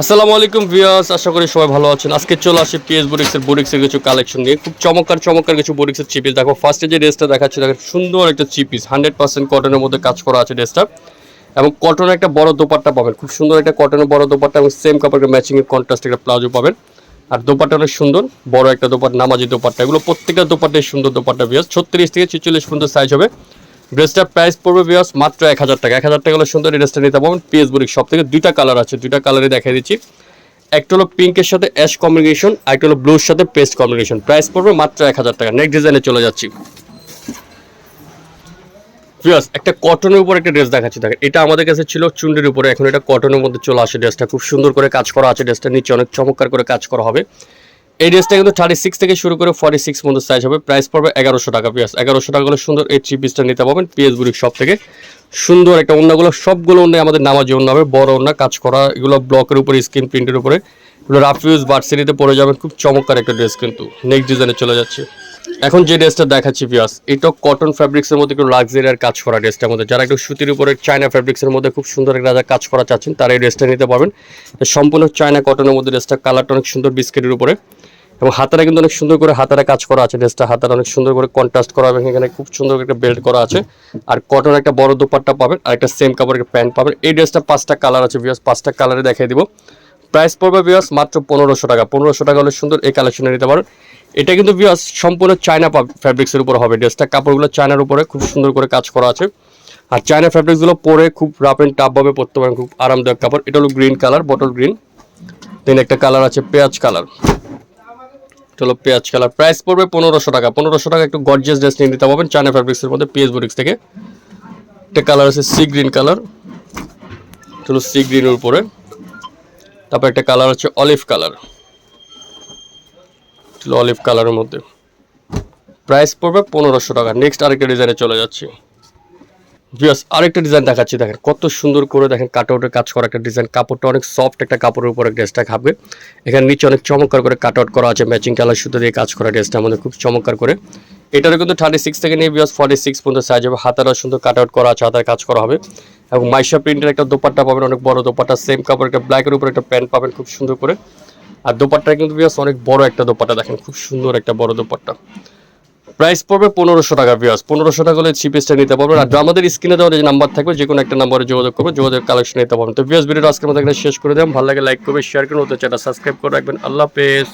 আসসালামু আলাইকুম ভিউয়ার্স, আশা করি সবাই ভালো আছেন। আজকে চলে আসি পিএস বুরিক্সের বুরিক্সের কিছু কালেকশন নিয়ে। খুব চমৎকার চমৎকার কিছু বুরিক্সের চিপিস দেখো ফার্স্টে যে ড্রেসটা দেখাচ্ছি, দেখো, সুন্দর একটা চিপিস হান্ড্রেড পার্সেন্ট কটনের মধ্যে কাজ করা আছে ড্রেসটা এবং কটনের একটা বড় দোপাট্টা পাবেন। খুব সুন্দর একটা কটনের বড় দোপাট্টা এবং সেম কাপড়ের ম্যাচিং এর কন্ট্রাস্ট একটা প্লাজো পাবেন। আর দোপাট্টা অনেক সুন্দর। বড় একটা দোপাট্টা, নামাজি দোপাট্টা। এগুলো প্রত্যেকটা দোপাট্টাই সুন্দর দোপাট্টা ভিউয়ার্স ছত্রিশ থেকে ছিচল্লিশ পর্যন্ত সাইজ হবে। ড্রেসটার প্রাইস পড়বে ভিউয়ার্স মাত্র এক হাজার টাকা। এক হাজার টাকা হলে সুন্দর ড্রেসটা নিতে পারবেন। পিএস বুরিক সব থেকে দুইটা কালার আছে, দুইটা কালারে দেখাই দিচ্ছি। একটা হলো পিঙ্কের সাথে অ্যাশ কম্বিনেশন আর একটা হলো ব্লুর সাথে পেস্ট কম্বিনেশন প্রাইস পড়বে মাত্র এক হাজার টাকা। নেক্সট ডিজাইনে চলে যাচ্ছি। ভিউয়ার্স একটা কটনের উপর একটা ড্রেস দেখাচ্ছি। দেখেন, এটা আমাদের কাছে ছিল চুন্ডির উপরে। এখন এটা কটনের মধ্যে চলে আসে ড্রেসটা খুব সুন্দর করে কাজ করা আছে ড্রেসটা নিচে অনেক চমৎকার করে কাজ করা হবে। এই ড্রেসটা কিন্তু থার্টি সিক্স থেকে শুরু করে ফর্টি সিক্স পর্যন্ত সাইজ হবে। প্রাইস পড়বে এগারোশো টাকা পিয়াস এগারোশো টাকা হলে সুন্দর এই থ্রি পিসটা নিতে পারবেন পিএস বুড়ির সব থেকে। সুন্দর একটা অন্যগুলো সবগুলো অন্য আমাদের নামাজ অন্য হবে। বড় অন্য কাজ করা, এগুলো ব্লকের উপরে স্ক্রিন প্রিন্টের উপরে। এগুলো রাফিউজ বার্সিটিতে পড়ে যাবেন। খুব চমৎকার একটা ড্রেস কিন্তু। নেক্সট ডিজাইনে চলে যাচ্ছে। এখন যে ড্রেসটা দেখাচ্ছি পিয়াস এটা কটন ফ্যাব্রিক্সের মধ্যে একটু লাক্সারি আর কাজ করা ড্রেসটার মধ্যে। যারা একটু সুতির উপরে চায়না ফ্যাব্রিক্সের মধ্যে খুব সুন্দর একটা কাজ করা চাচ্ছেন, তারা এই ড্রেসটা নিতে পারবেন। সম্পূর্ণ চায়না কটনের মধ্যে ড্রেসটা কালারটা অনেক সুন্দর বিস্কিটের উপরে। এবং হাতারা কিন্তু অনেক সুন্দর করে হাতারা কাজ করা আছে ড্রেসটা হাতারা অনেক সুন্দর করে কন্ট্রাস্ট করা এবং এখানে খুব সুন্দর একটা বেল্ট করা আছে। আর কটন একটা বড় দোপাট্টা পাবেন, আর একটা সেম কাপড়ের প্যান্ট পাবেন। এই ড্রেসটা পাঁচটা কালার আছে বিয়াস পাঁচটা কালারে দেখিয়ে দিব। প্রাইস পড়বে বিয়াস মাত্র পনেরোশো টাকা। পনেরোশো টাকা হলে সুন্দর এই কালেকশনে নিতে পারেন এটা কিন্তু বিয়াস সম্পূর্ণ চায়না ফ্যাব্রিক্সের উপর হবে। ড্রেসটা কাপড়গুলো চায়নার উপরে খুব সুন্দর করে কাজ করা আছে। আর চায়না ফ্যাব্রিক্সগুলো পরে খুব রাফ অ্যান্ড টাফভাবে পরতে পারেন। খুব আরামদায়ক কাপড়। এটা হলো green colour bottle green then একটা কালার আছে পেঁয়াজ কালার চলো পেঁয়াজ কালার প্রাইস পড়বে পনেরোশো টাকা। পনেরোশো টাকা একটু গর্জিয়াস ড্রেস নিয়ে নিতে পারবেন চায়না ফ্যাব্রিক্সের মধ্যে পিএস বুটিক্স থেকে। একটা কালার আছে সি গ্রিন কালার চলো সি গ্রিনের উপরে। তারপর একটা কালার হচ্ছে অলিভ কালার। অলিভ কালারের মধ্যে। প্রাইস পড়বে পনেরোশো টাকা। নেক্সট আরেকটা ডিজাইনে চলে যাচ্ছি। ভিউয়ার্স আরেকটা ডিজাইন দেখাচ্ছি। দেখেন কত সুন্দর করে দেখেন কাটআউটের কাজ করা একটা ডিজাইন কাপড়টা অনেক সফট একটা কাপড়ের উপরে ড্রেসটা খাবে। এখানে নিচে অনেক চমৎকার করে কাটআউট করা আছে। ম্যাচিং কালার সুতো দিয়ে কাজ করা ড্রেসটা আমাদের খুব চমৎকার করে এটারও কিন্তু থার্টি সিক্স থেকে নিয়ে ভিউয়ার্স ফর্টি সিক্স পর্যন্ত সাইজ হবে। হাতারও সুন্দর কাট আউট করা আছে, হাতার কাজ করা হবে। এবং মাইশা প্রিন্টের একটা দোপাট্টা পাবেন, অনেক বড় দোপাট্টা সেম কাপড় একটা ব্ল্যাকের উপর একটা প্যান্ট পাবেন খুব সুন্দর করে। আর দোপাট্টা কিন্তু ভিউয়ার্স অনেক বড় একটা দোপাট্টা দেখেন, খুব সুন্দর একটা বড় দোপাট্টা। প্রাইস পড়বে পনেরোশো টাকা ভিউয়ার্স পনেরোশো টাকা হলে চিপেসটা নিতে পারবেন। আর আমাদের স্ক্রিনে দেওয়া যে নাম্বার থাকবে, যে কোনো একটা নাম্বারে যোগাযোগ করবে, যোগাযোগ কালেকশন নিতে পারবেন। তো ভিউয়ার্স ভিডিওটা আজকে আমাদের শেষ করে দেন ভালো লাগে লাইক করবে শেয়ার করুন ওদের চ্যানেল সাবস্ক্রাইব করে রাখবেন। আল্লাহ হাফেজ।